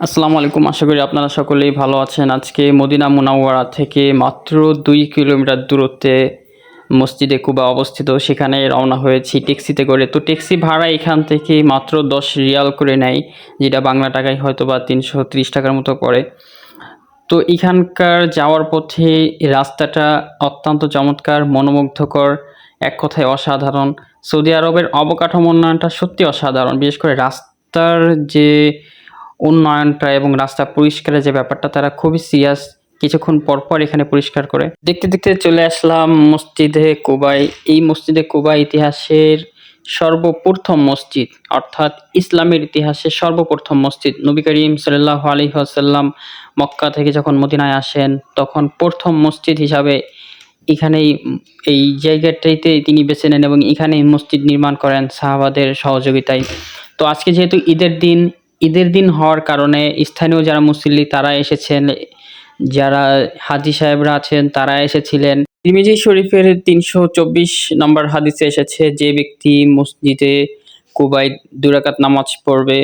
আসসালামু আলাইকুম, আশা করি আপনারা সকলেই ভালো আছেন। আজকে মদিনা মুনাওয়ারা থেকে মাত্র দুই কিলোমিটার দূরত্বে মসজিদে কুবা অবস্থিত। সেখানে রওনা হয়েছি ট্যাক্সিতে করে। তো ট্যাক্সি ভাড়া এখান থেকে মাত্র দশ রিয়াল করে নেয়, যেটা বাংলা টাকায় হয়তো বা তিনশো ত্রিশ টাকার মতো পড়ে। তো এখানকার যাওয়ার পথে রাস্তাটা অত্যন্ত চমৎকার, মনোমুগ্ধকর, এক কথায় অসাধারণ। সৌদি আরবের অবকাঠামো উন্নয়নটা সত্যি অসাধারণ, বিশেষ করে রাস্তার যে উন্নয়নটা এবং রাস্তা পরিষ্কারের যে ব্যাপারটা, তারা খুবই সিরিয়াস কিছুক্ষণ পর পর এখানে পরিষ্কার করে। দেখতে দেখতে চলে আসলাম মসজিদে কুবাই এই মসজিদে কুবাই ইতিহাসের সর্বপ্রথম মসজিদ, অর্থাৎ ইসলামের ইতিহাসে সর্বপ্রথম মসজিদ। নবী করিম সাল্লাহ আলী আসাল্লাম মক্কা থেকে যখন মদিনায় আসেন, তখন প্রথম মসজিদ হিসাবে এখানেই এই জায়গাটাইতে তিনি বেছে নেন এবং এখানেই মসজিদ নির্মাণ করেন সাহাবাদের সহযোগিতায়। তো আজকে যেহেতু ঈদের দিন ঈদের দিন হওয়ার কারণে স্থানীয় যারা মুসল্লি, তারা এসেছেন। যারা হাজি সাহেবরা আছেন, তারা এসেছিলেন। তিরমিজি শরীফের তিনশো চব্বিশ নম্বর হাদিসে এসেছে, যে ব্যক্তি মসজিদে কুবাই দুরাকাত নামাজ পড়বে,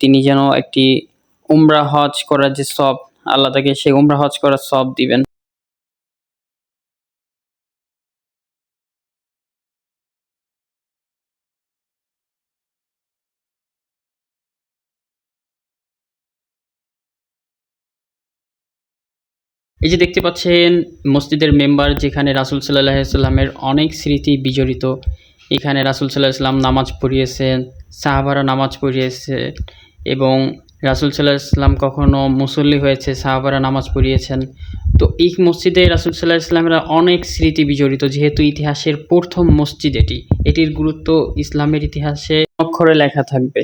তিনি যেন একটি উমরা হজ করার যে সব, আল্লাহ তাকে সেই উমরা হজ করার সব দিবেন। এই যে দেখতে পাচ্ছেন, মসজিদের মেম্বার যেখানে রাসুল সাল্লাহ সাল্লামের অনেক স্মৃতি বিজড়িত। এখানে রাসুল সাল্লাহ সাল্লাম নামাজ পড়িয়েছেন, সাহাবারা নামাজ পড়িয়েছে এবং রাসুল সাল্লাহ সাল্লাম কখনো মুসল্লি হয়েছে, সাহাবারা নামাজ পড়িয়েছেন। তো এই মসজিদে রাসুল সাল্লাহ ইসলামের অনেক স্মৃতি বিজড়িত, যেহেতু ইতিহাসের প্রথম মসজিদ এটি। এটির গুরুত্ব ইসলামের ইতিহাসে অক্ষরে লেখা থাকবে।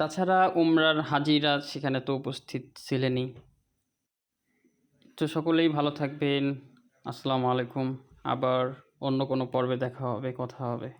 তাছাড়া উমরার হাজিরা সেখানে তো উপস্থিত ছিলেনই। তো সকলেই ভালো থাকবেন। আসসালামু আলাইকুম। আবার অন্য কোনো পর্বে দেখা হবে, কথা হবে।